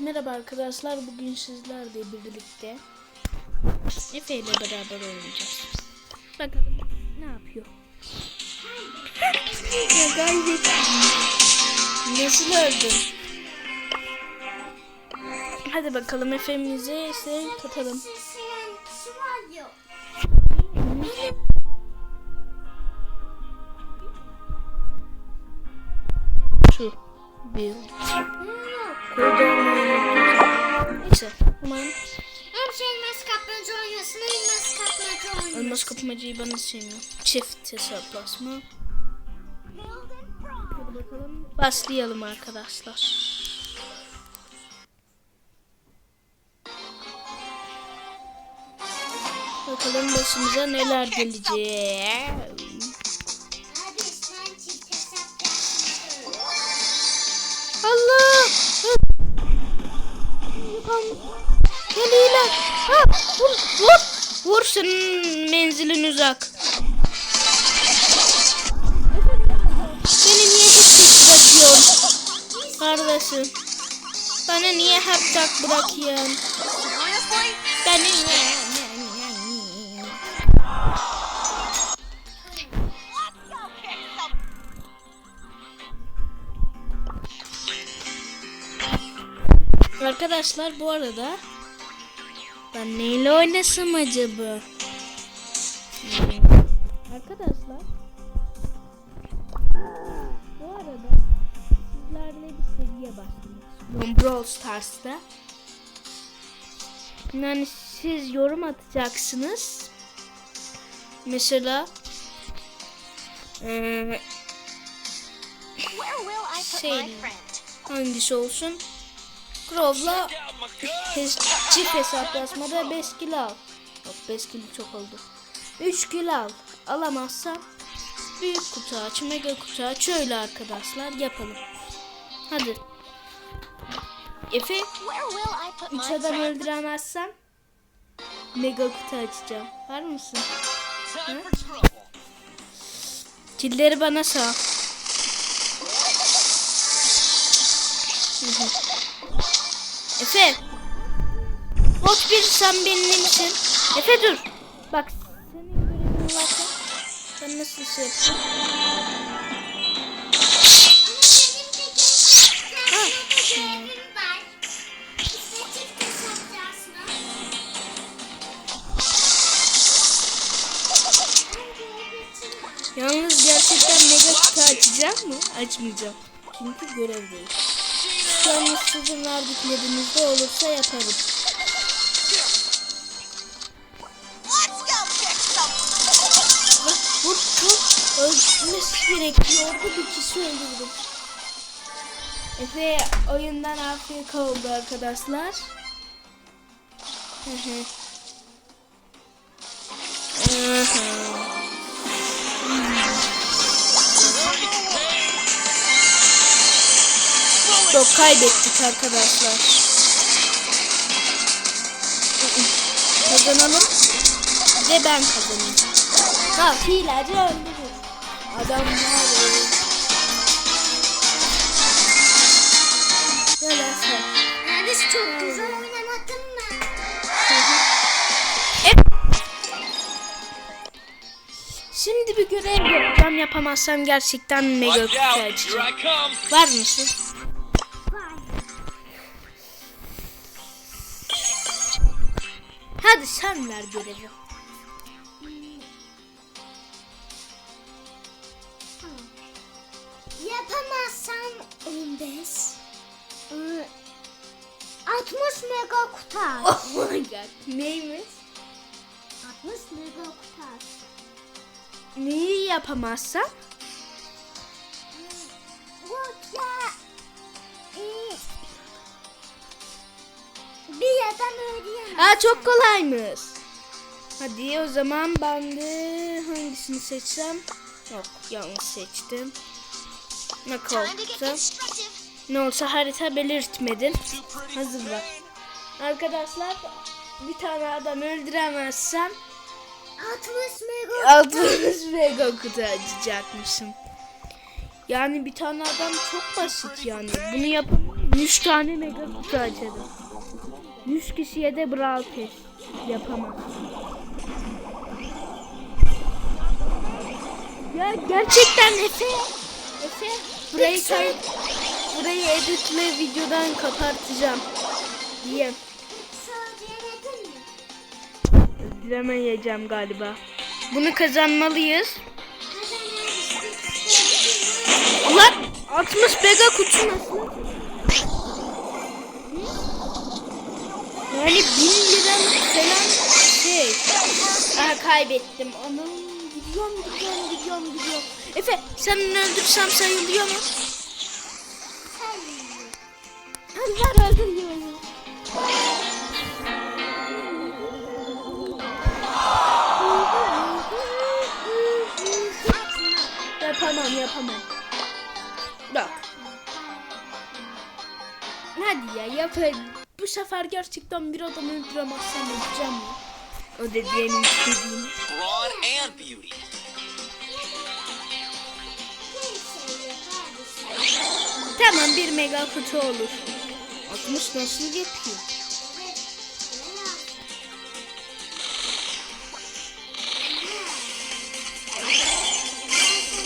Merhaba arkadaşlar bugün sizlerle birlikte Efe ile beraber oynayacağız. Bakalım ne yapıyor. ya gayret. Nasıl öldün? Hadi bakalım Efe'mize ise katalım. Şey elmas kapmaca oynasın, elmas kapmaca oynasın. Elmas kapmacayı ben de sevmiyorum. Çift hesaplaşma. Hadi bakalım. Başlayalım arkadaşlar. Bakalım başımıza neler gelecek. Allah! Geliyorlar. Ha, vur, vur. Vur senin menzilin uzak. Beni niye hep tek bırakıyorsun? Kardeşim. Bana niye hep tek bırakıyorsun? Beni niye? Arkadaşlar bu arada ben neyle oynasam acaba? Arkadaşlar bu arada sizlerle bir seriye istiyorum Brawl Stars'ta. Yani siz yorum atacaksınız. Mesela put Şey. hangisi olsun? Crow'la hes- çift hesaplaşmada 5 kilo al. Yok 5 kilo çok oldu. 3 kilo al. Alamazsam büyük kutu aç, mega kutu aç. Şöyle arkadaşlar yapalım. Hadi. Efe Where will I put 3 my adam öldüremezsem mega kutu açacağım. Var mısın? Ha? Killeri bana sağ. Hı hı. Efe. Bot bir sen benim için. Efe dur. Bak senin görevin varsa sen nasıl şey hesaplaşma. Yalnız gerçekten mega kutu açacağım mı? Açmayacağım. Çünkü görev değil. Yalnız sizin verdiklerinizde olursa yaparım. Vur, vur, vur. Ölmesi gerekiyordu. Bir kişi öldürdüm. Efe oyundan afiyet oldu arkadaşlar. Hı hı. Çok kaybettik arkadaşlar. Kazanalım. Ve ben kazanayım. Ha hilacı öldürür. Adam ya. Böyle sen. Abi çok güzel oynamadın mı? Şimdi bir görev yapacağım. Yapamazsam gerçekten mega kutu açacağım. Var mısın? Sen ver görevi. Yapamazsam 15. Ee, 60 mega kutar. Oh my god. Neymiş? 60 mega kutar. Neyi yapamazsam? Bir adam öldüremez. Aa çok kolaymış. Hadi o zaman ben de hangisini seçsem? Yok yanlış seçtim. Ne kaldı? Ne olsa harita belirtmedin. Hazırla. Arkadaşlar bir tane adam öldüremezsem 60 mega 60 mega kutu açacakmışım. Yani bir tane adam çok basit yani. Bunu yapın 100 tane mega kutu açarım. 100 kişiye de Brawl Pass yapamaz. Ya gerçekten Efe. Efe. Burayı kay burayı editle videodan kapatacağım. Mi? Öldüremeyeceğim galiba. Bunu kazanmalıyız. Ulan 60 mega kutu nasıl? Yani 1000 liralık falan şey. Aha kaybettim. Anam gidiyorum gidiyorum gidiyorum gidiyorum. Efe sen öldürsem sayılıyor mu? Allah öldürüyorum. Yapamam yapamam. Bak. Hadi ya yapayım. Sefer gerçekten bir adam öldüremezsem öleceğim ya. O dediğim istediğim. Brawn and beauty. Tamam bir mega kutu olur. 60 nasıl yapıyor?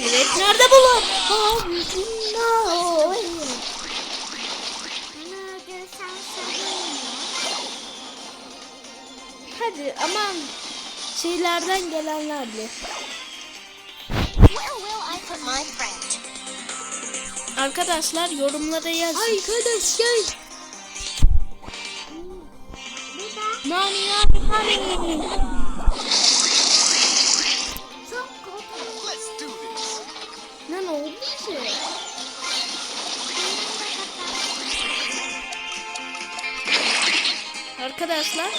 Evet nerede bulun? no. Hadi aman şeylerden gelenlerle. Arkadaşlar yorumlara yazın. Arkadaşlar. Nani nani nani. Ne ne oldu ki? Arkadaşlar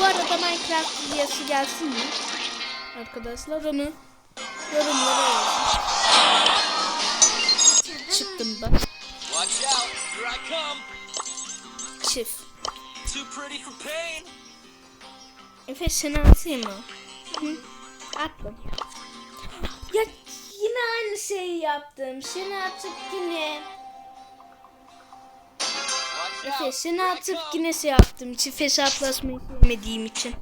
bu arada Minecraft videosu gelsin mi? Arkadaşlar onu yorumlara yazın. Çıktım ben. Çift. Efe seni atayım mı? Hı? Attım. Ya yine aynı şeyi yaptım. Seni atıp yine. Watch Efe out. seni Here I atıp yine şey yaptım. Çift hesaplaşmayı sevmediğim için.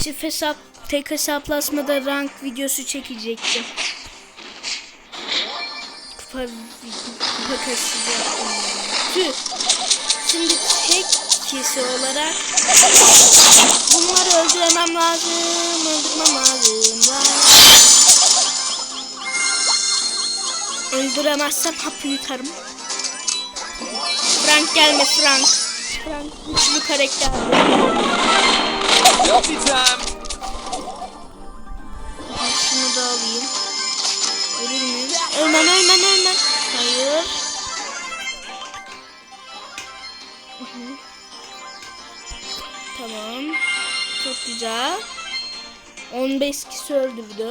Çift hesap, tek hesaplaşmada rank videosu çekecektim. Kupa, kupa kasıyacaktım. yani. Tüh. Şimdi tek kişi olarak bunları öldürmem lazım. Öldürmem lazım. lazım. Öldüremezsem hapı yutarım. Frank gelme Frank. Frank güçlü karakter. Şunu da alayım. Ölür müyüm? Ölmem ölmem ölmem. Hayır. Tamam. Çok güzel. 15 kişi öldürdü.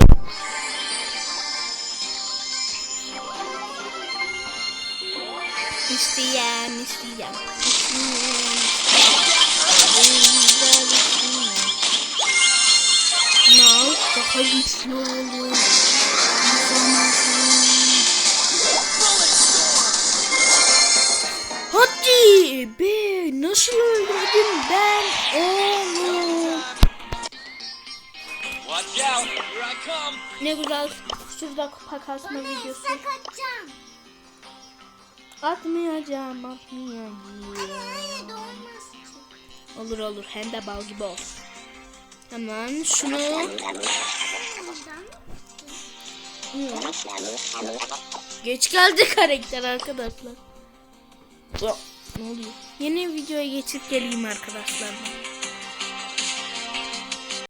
İsteyen, isteyen. Now daha güçlü olur. Hadi be nasıl öldürdüm ben onu? Watch out. Here I come. Ne güzel şurada kupa kasma videosu. Atmayacağım atmayacağım. Öyle de olmaz ki. Olur olur hem de bal gibi olsun. Hemen şunu. Geç geldi karakter arkadaşlar. Ne oluyor? Yeni videoya geçip geleyim arkadaşlar.